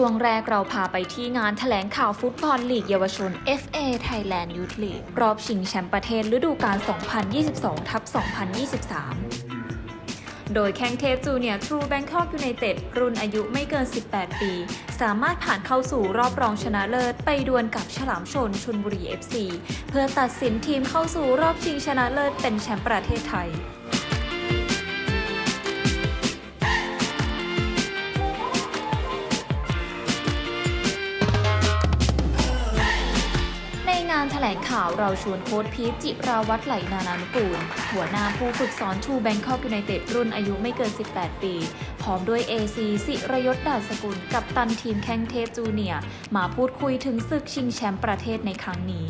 ช่วงแรกเราพาไปที่งานแถลงข่าวฟุตบอลลีกเยาวชน FA Thailand Youth League รอบชิงแชมป์ประเทศฤดูกาล 2022 ทับ 2023 โดยแข้งเทพจูเนียร์ทรูแบงคอกยูไนเต็ดรุ่นอายุไม่เกิน 18 ปี สามารถผ่านเข้าสู่รอบรองชนะเลิศ ไปดวลกับฉลามชนชนบุรี FC เพื่อตัดสินทีมเข้าสู่รอบชิงชนะเลิศเป็นแชมป์ประเทศไทย งานแถลงข่าวเราชวนโค้ชพีชจิราวัตรไหลนานานุกูล หัวหน้าผู้ฝึกสอนชูแบงคอกยูไนเต็ดรุ่นอายุไม่เกิน 18 ปี พร้อมด้วย AC สิรยศดาสกุล กับตันทีมแข้งเทพจูเนียมาพูดคุยถึงศึกชิงแชมป์ประเทศในครั้งนี้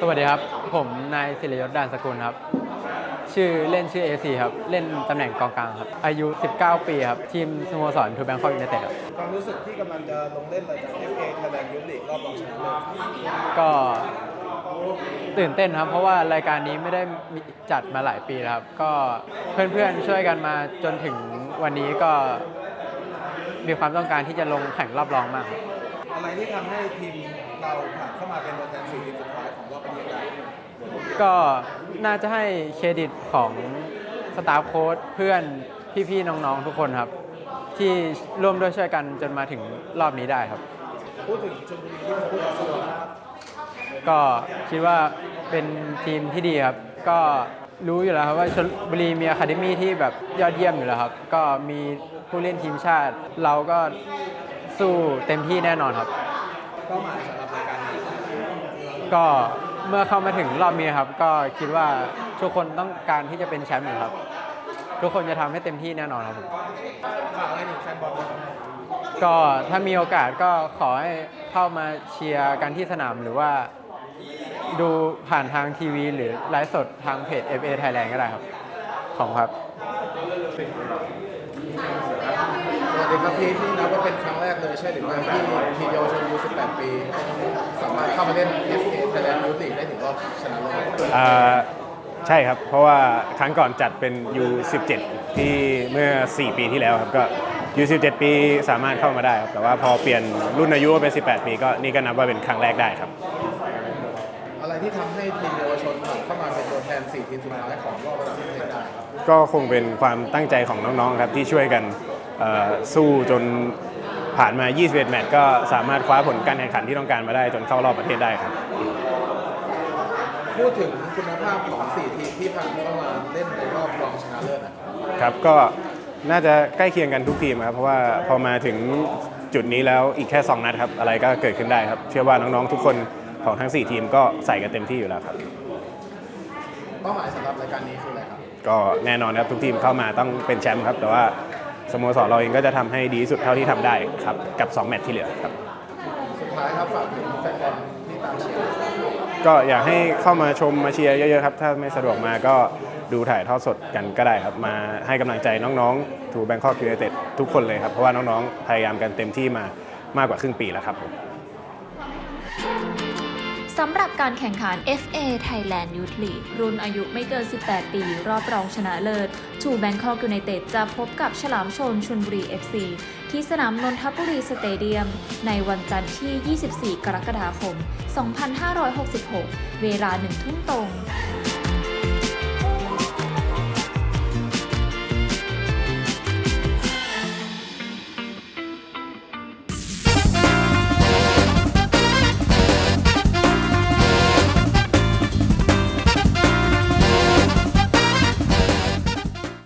สวัสดีครับ ผมนายศิริยศดานสกุลครับ ชื่อเล่นชื่อ AC ครับ เล่นตำแหน่งกองกลางครับ อายุ 19 ปีครับ ทีมสโมสรทูแบงคอกยูไนเต็ดครับความรู้สึกที่กำลังจะลงเล่นรายการ FA Thailand Youth League รอบรองชนะเลิศก็ตื่นเต้นครับ เพราะว่ารายการนี้ไม่ได้มีจัดมาหลายปีแล้วครับ ก็เพื่อนๆช่วยกันมาจนถึงวันนี้ก็มีความต้องการที่จะลงแข่งรอบรองมากครับ อะไรที่ทำให้ทีมเราผ่านเข้ามาเป็นตัวแทนสี่ทีมสุดท้ายของรอบประเทศได้ก็น่าจะให้เครดิตของสตาฟโค้ชเพื่อนพี่ๆน้องๆทุกคนครับ ที่ร่วมด้วยช่วยกันจนมาถึงรอบนี้ได้ครับ พูดถึงชลบุรีที่เป็นผู้ต่อสู้นะครับก็คิดว่าเป็นทีมที่ดีครับ ก็รู้อยู่แล้วครับว่าชลบุรีมีอะคาเดมี่ที่แบบยอดเยี่ยมอยู่แล้วครับ ก็มีผู้เล่นทีมชาติ เราก็ สู้เต็มที่แน่นอนครับ เป้าหมายสำหรับรายการนี้ก็เมื่อเข้ามาถึงรอบนี้ครับ ก็คิดว่าทุกคนต้องการที่จะเป็นแชมป์อยู่ครับ ทุกคนจะทำให้เต็มที่แน่นอนครับผมฝากอะไรถึงแฟนบอลครับก็ถ้ามีโอกาสก็ขอให้เข้ามาเชียร์กันที่สนามหรือว่าดูผ่านทางทีวี หรือไลฟ์สดทางเพจ FA Thailand ก็ได้ครับ ของครับ ส วัสดีครับพีทนี่นับว่าเป็นครั้งแรกเลยใช่หรือไม่ที่ทีมเยาวชนอายุ18 ปี สามารถเข้ามาเล่น FA Thailand Youth League ได้ถึงรอบชนะเลิศอ่าใช่ครับ เพราะว่าครั้งก่อนจัดเป็น U17 ที่เมื่อ 4 ปีที่แล้วครับก็ U17 ปีสามารถเข้ามาได้ครับแต่ว่าพอเปลี่ยนรุ่นอายุเป็น 18 ปีก็นี่ก็นับว่าเป็นครั้งแรกได้ครับ อะไรที่ทำให้ทีมเยาวชนผ่านเข้ามาเป็นตัวแทน 4 ทีมสุดท้ายของรอบประเทศได้ก็คงเป็นความตั้งใจของน้องๆครับที่ช่วยกันเอ่อ สู้จนผ่านมา 21 แมตช์ก็สามารถคว้าผลการแข่งขันที่ต้องการมาได้จนเข้ารอบประเทศได้ครับ พูดถึงคุณภาพของ 4 ทีมที่ผ่านเข้ามาเล่นในรอบรองชนะเลิศนะครับครับก็น่าจะใกล้เคียงกันทุกทีมครับเพราะว่าพอมาถึงจุดนี้แล้วอีกแค่ 2 นัดครับ อะไรก็เกิดขึ้นได้ครับ เชื่อว่าน้องๆทุกคนของทั้ง 4 ทีมก็ใส่กันเต็มที่อยู่แล้วครับเป้าหมายสำหรับรายการนี้คืออะไรครับก็แน่นอนครับทุกทีมเข้ามาต้องเป็นแชมป์ครับ แต่ว่า สโมสรเราเองก็จะทำให้ดีที่สุดเท่าที่ทำได้ครับกับ 2 แมตช์ที่เหลือครับสุดท้ายครับฝากถึงแฟนที่ตามเชียร์ก็อยากให้เข้ามาชมมาเชียร์เยอะๆครับถ้าไม่สะดวกมาก็ดูถ่ายทอดสดกันก็ได้ครับมาให้กำลังใจน้องๆทูแบงคอกยูไนเต็ดทุกคนเลยครับเพราะว่าน้องๆพยายามกันเต็มที่มามากกว่าครึ่งปีแล้วครับผม สำหรับการแข่งขัน FA Thailand Youth League รุ่นอายุไม่เกิน 18 ปี รอบรองชนะเลิศชูแบงคอกยูไนเต็ดจะพบกับฉลามชนชนบุรี FC ที่สนามนนทบุรีสเตเดียม ในวันจันทร์ที่ 24 กรกฎาคม 2566 เวลา1ทุ่มตรง